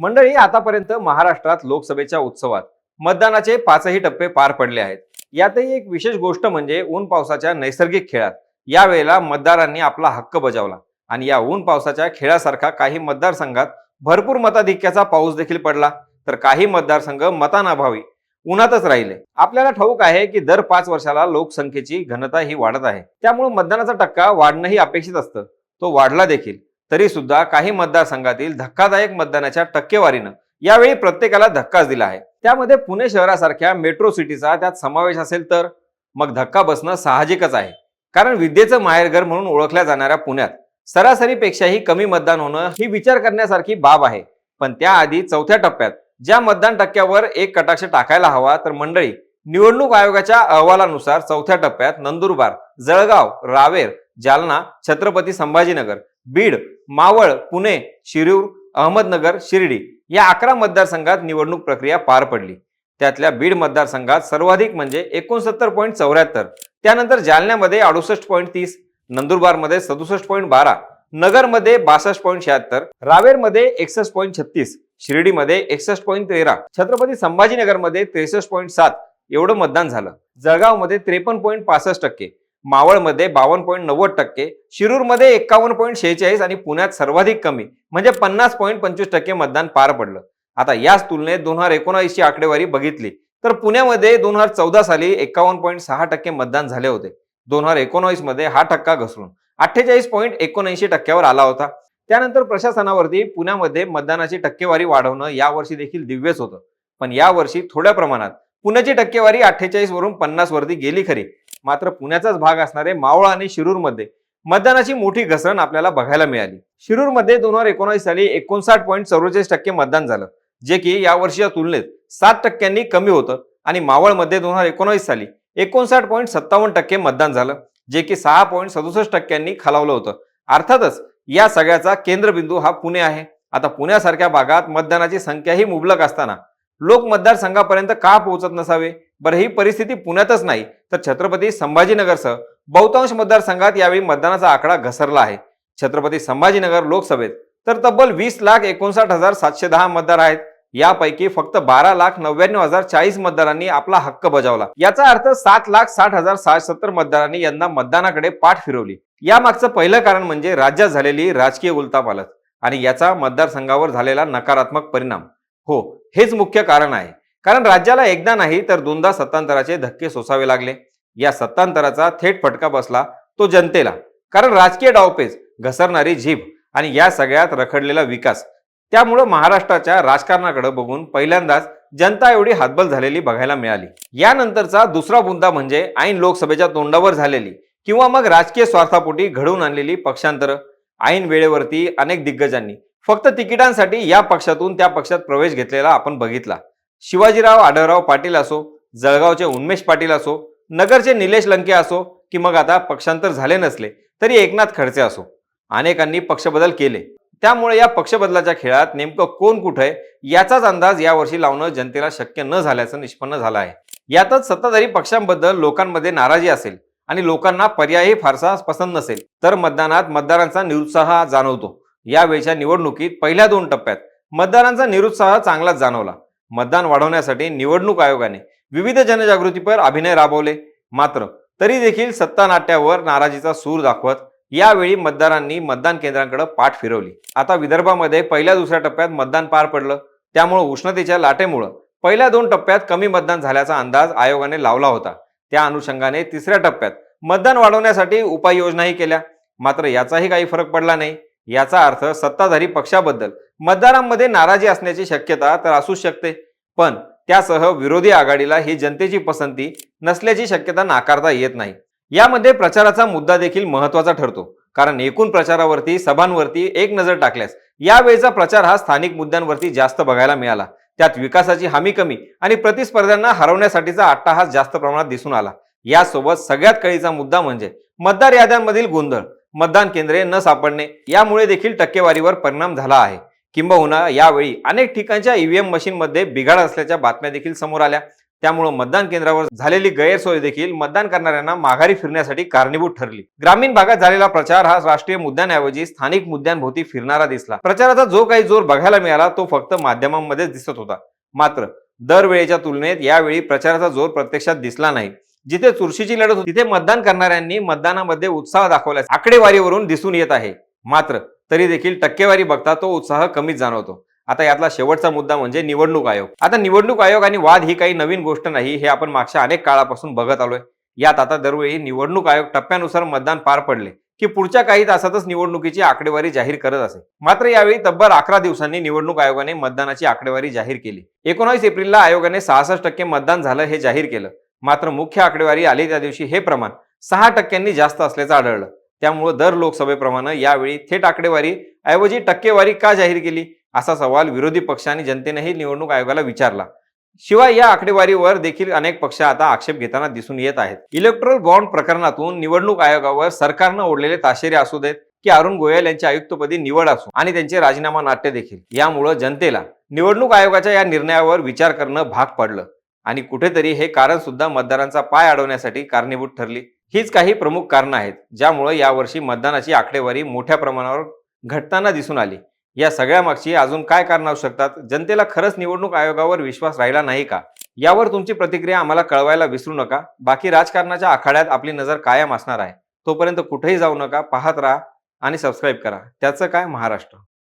मंडळी आतापर्यंत महाराष्ट्रात लोकसभेच्या उत्सवात मतदानाचे पाचही टप्पे पार पडले आहेत. यातही एक विशेष गोष्ट म्हणजे ऊन पावसाच्या नैसर्गिक खेळात. यावेळेला मतदारांनी आपला हक्क बजावला आणि या ऊन पावसाच्या खेळासारखा काही मतदारसंघात भरपूर मताधिक्याचा पाऊस देखील पडला. तर काही मतदारसंघ मतानाभावी उन्हातच राहिले. आपल्याला ठाऊक आहे की दर पाच वर्षाला लोकसंख्येची घनता ही वाढत आहे. त्यामुळे मतदानाचा टक्का वाढणंही अपेक्षित असतं. तो वाढला देखील. तरी सुद्धा काही मतदारसंघातील धक्कादायक मतदानाच्या टक्केवारीनं यावेळी प्रत्येकाला धक्काच दिला आहे. त्यामध्ये पुणे शहरासारख्या मेट्रो सिटीचा त्यात समावेश असेल तर मग धक्का बसणं साहजिकच आहे. कारण विद्येचं माहेरघर म्हणून ओळखल्या जाणाऱ्या पुण्यात सरासरीपेक्षाही कमी मतदान होणं ही विचार करण्यासारखी बाब आहे. पण त्याआधी चौथ्या टप्प्यात ज्या मतदान टक्क्यावर एक कटाक्ष टाकायला हवा तर मंडळी निवडणूक आयोगाच्या अहवालानुसार चौथ्या टप्प्यात नंदुरबार जळगाव रावेर जालना छत्रपती संभाजीनगर बीड मावळ पुणे शिरूर अहमदनगर शिर्डी या अकरा मतदारसंघात निवडणूक प्रक्रिया पार पडली. त्यातल्या बीड मतदारसंघात सर्वाधिक म्हणजे एकोणसत्तर पॉईंट चौऱ्याहत्तर त्यानंतर जालन्यामध्ये अडुसष्ट पॉईंट तीस नंदुरबारमध्ये सदुसष्ट पॉईंट बारा नगरमध्ये बासष्ट पॉईंट शहात्तर रावेरमध्ये एकसष्ट पॉईंट छत्तीस शिर्डीमध्ये एकसष्ट पॉईंट तेरा छत्रपती संभाजीनगरमध्ये त्रेसष्ट पॉईंट सात एवढं मतदान झालं. जळगावमध्ये त्रेपन्न पॉईंट पासष्ट टक्के मावळमध्ये बावन्न पॉईंट नव्वद टक्के शिरूरमध्ये एक्कावन्न पॉईंट शेहेचाळीस आणि पुण्यात सर्वाधिक कमी म्हणजे पन्नास पॉईंट पंचवीस टक्के मतदान पार पडलं. आता याच तुलनेत दोन हजार एकोणावीसची आकडेवारी बघितली तर पुण्यामध्ये दोन हजार चौदा साली एक्कावन्न पॉईंट सहा टक्के मतदान झाले होते. दोन हजार एकोणावीसमध्ये हा टक्का घसरून अठ्ठेचाळीस पॉईंट एकोणऐंशी टक्क्यावर आला होता. त्यानंतर प्रशासनावरती पुण्यामध्ये मतदानाची टक्केवारी वाढवणं यावर्षी देखील दिव्यच होतं. पण यावर्षी थोड्या प्रमाणात पुण्याची टक्केवारी अठ्ठेचाळीस वरून पन्नास वरती गेली खरी. मात्र पुण्याचाच भाग असणारे मावळ आणि शिरूरमध्ये मतदानाची मोठी घसरण आपल्याला बघायला मिळाली. शिरूरमध्ये दोन हजार एकोणीस साली एकोणसाठ पॉईंट चौवेचाळीस टक्के मतदान झालं जे की यावर्षीच्या तुलनेत सात टक्क्यांनी कमी होतं आणि मावळमध्ये दोन हजार एकोणीस साली एकोणसाठ पॉईंट सत्तावन्न टक्के मतदान झालं जे की सहा पॉईंट सदुसष्ट टक्क्यांनी खालावलं होतं. अर्थातच या सगळ्याचा केंद्रबिंदू हा पुणे आहे. आता पुण्यासारख्या भागात मतदानाची संख्याही मुबलक असताना लोक मतदारसंघापर्यंत का पोहोचत नसावे? बरं ही परिस्थिती पुण्यातच नाही तर छत्रपती संभाजीनगरसह बहुतांश मतदारसंघात यावेळी मतदानाचा आकडा घसरला आहे. छत्रपती संभाजीनगर लोकसभेत तर तब्बल वीस लाख एकोणसाठ हजार सातशे दहा मतदार आहेत. यापैकी फक्त बारा लाख नव्याण्णव हजार चाळीस मतदारांनी आपला हक्क बजावला. याचा अर्थ सात लाख साठ हजार सहाशे सत्तर मतदारांनी यंदा मतदानाकडे पाठ फिरवली. यामागचं पहिलं कारण म्हणजे राज्यात झालेली राजकीय उलथापालथ आणि याचा मतदारसंघावर झालेला नकारात्मक परिणाम. हो हेच मुख्य कारण आहे. कारण राज्याला एकदा नाही तर दोनदा सत्तांतराचे धक्के सोसावे लागले. या सत्तांतराचा थेट फटका बसला तो जनतेला. कारण राजकीय डावपेच घसरणारी झीप आणि या सगळ्यात रखडलेला विकास. त्यामुळं महाराष्ट्राच्या राजकारणाकडे बघून पहिल्यांदाच जनता एवढी हातबल झालेली बघायला मिळाली. यानंतरचा दुसरा मुद्दा म्हणजे ऐन लोकसभेच्या तोंडावर झालेली किंवा मग राजकीय स्वार्थापोटी घडवून आणलेली पक्षांतर. ऐन वेळेवरती अनेक दिग्गजांनी फक्त तिकिटांसाठी या पक्षातून त्या पक्षात प्रवेश घेतलेला आपण बघितला. शिवाजीराव आढळराव पाटील असो जळगावचे उन्मेष पाटील असो नगरचे निलेश लंके असो की मग आता पक्षांतर झाले नसले तरी एकनाथ खडसे असो. अनेकांनी पक्षबदल केले. त्यामुळे या पक्षबदलाच्या खेळात नेमकं कोण कुठं आहे याचाच अंदाज यावर्षी लावणं जनतेला शक्य न झाल्याचं निष्पन्न झालं आहे. यातच सत्ताधारी पक्षांबद्दल लोकांमध्ये नाराजी असेल आणि लोकांना पर्यायही फारसा पसंत नसेल तर मतदानात मतदारांचा निरुत्साह जाणवतो. यावेळच्या निवडणुकीत पहिल्या दोन टप्प्यात मतदारांचा निरुत्साह चांगलाच जाणवला. मतदान वाढवण्यासाठी निवडणूक आयोगाने विविध जनजागृतीपर अभिनय राबवले. मात्र तरी देखील सत्ता नाट्यावर नाराजीचा सूर दाखवत यावेळी मतदारांनी मतदान केंद्रांकडे पाठ फिरवली. आता विदर्भामध्ये पहिल्या दुसऱ्या टप्प्यात मतदान पार पडलं. त्यामुळे उष्णतेच्या लाटेमुळं पहिल्या दोन टप्प्यात कमी मतदान झाल्याचा अंदाज आयोगाने लावला होता. त्या अनुषंगाने तिसऱ्या टप्प्यात मतदान वाढवण्यासाठी उपाययोजनाही केल्या. मात्र याचाही काही फरक पडला नाही. याचा अर्थ सत्ताधारी पक्षाबद्दल मतदारांमध्ये नाराजी असण्याची शक्यता तर असूच शकते पण त्यासह विरोधी आघाडीला ही जनतेची पसंती नसल्याची शक्यता नाकारता येत नाही. यामध्ये प्रचाराचा मुद्दा देखील महत्त्वाचा ठरतो कारण एकूण प्रचारावरती सभांवरती एक नजर टाकल्यास यावेळचा प्रचार हा स्थानिक मुद्द्यांवरती जास्त बघायला मिळाला. त्यात विकासाची हमी कमी आणि प्रतिस्पर्ध्यांना हरवण्यासाठीचा अट्टाहास जास्त प्रमाणात दिसून आला. यासोबत सगळ्यात कळीचा मुद्दा म्हणजे मतदार याद्यांमधील गोंधळ. मतदान केंद्रे न सापडणे यामुळे देखील टक्केवारीवर परिणाम झाला आहे. किंबहुना यावेळी अनेक ठिकाणच्या ईव्हीएम मशीनमध्ये बिघाड असल्याच्या बातम्या देखील समोर आल्या. त्यामुळे मतदान केंद्रावर झालेली गैरसोय देखील मतदान करणाऱ्यांना माघारी फिरण्यासाठी कारणीभूत ठरली. ग्रामीण भागात झालेला प्रचार हा राष्ट्रीय मुद्द्यांऐवजी स्थानिक मुद्द्यांभोवती फिरणारा दिसला. प्रचाराचा जो काही जोर बघायला मिळाला तो फक्त माध्यमांमध्येच दिसत होता. मात्र दरवेळेच्या तुलनेत यावेळी प्रचाराचा जोर प्रत्यक्षात दिसला नाही. जिथे चुरशीची लढत होती तिथे मतदान करणाऱ्यांनी मतदानामध्ये उत्साह दाखवल्यास आकडेवारीवरून दिसून येत आहे. मात्र तरी देखील टक्केवारी बघता तो उत्साह कमीच जाणवतो. आता यातला शेवटचा मुद्दा म्हणजे निवडणूक आयोग. आता निवडणूक आयोग आणि वाद ही काही नवीन गोष्ट नाही हे आपण मागच्या अनेक काळापासून बघत आलोय. यात आता दरवेळी निवडणूक आयोग टप्प्यानुसार मतदान पार पडले की पुढच्या काही तासातच निवडणुकीची आकडेवारी जाहीर करत असे. मात्र यावेळी तब्बल अकरा दिवसांनी निवडणूक आयोगाने मतदानाची आकडेवारी जाहीर केली. एकोणावीस एप्रिलला आयोगाने सहासष्ट टक्के मतदान झालं हे जाहीर केलं. मात्र मुख्य आकडेवारी आली त्या दिवशी हे प्रमाण सहा टक्क्यांनी जास्त असल्याचं आढळलं. त्यामुळे दर लोकसभेप्रमाणे यावेळी थेट आकडेवारी ऐवजी टक्केवारी का जाहीर केली? असा सवाल विरोधी पक्ष आणि जनतेनेही निवडणूक आयोगाला विचारला. शिवाय या आकडेवारीवर देखील अनेक पक्ष आता आक्षेप घेताना दिसून येत आहेत. इलेक्ट्रल बॉन्ड प्रकरणातून निवडणूक आयोगावर सरकारनं ओढलेले ताशेरे असू देत की अरुण गोयल यांच्या आयुक्तपदी निवड असो आणि त्यांचे राजीनामा नाट्य देखील. यामुळं जनतेला निवडणूक आयोगाच्या या निर्णयावर विचार करणं भाग पडलं. आणि कुठेतरी हे कारण सुद्धा मतदारांचा पाय अडवण्यासाठी कारणीभूत ठरली. हीच काही प्रमुख कारणं आहेत ज्यामुळे यावर्षी मतदानाची आकडेवारी मोठ्या प्रमाणावर घटताना दिसून आली. या सगळ्या मागची अजून काय कारण असू शकतात? जनतेला खरंच निवडणूक आयोगावर विश्वास राहिला नाही का? यावर तुमची प्रतिक्रिया आम्हाला कळवायला विसरू नका. बाकी राजकारणाच्या आखाड्यात आपली नजर कायम असणार आहे. तोपर्यंत कुठेही जाऊ नका पाहत राहा आणि सबस्क्राईब करा. त्याचं काय? महाराष्ट्र.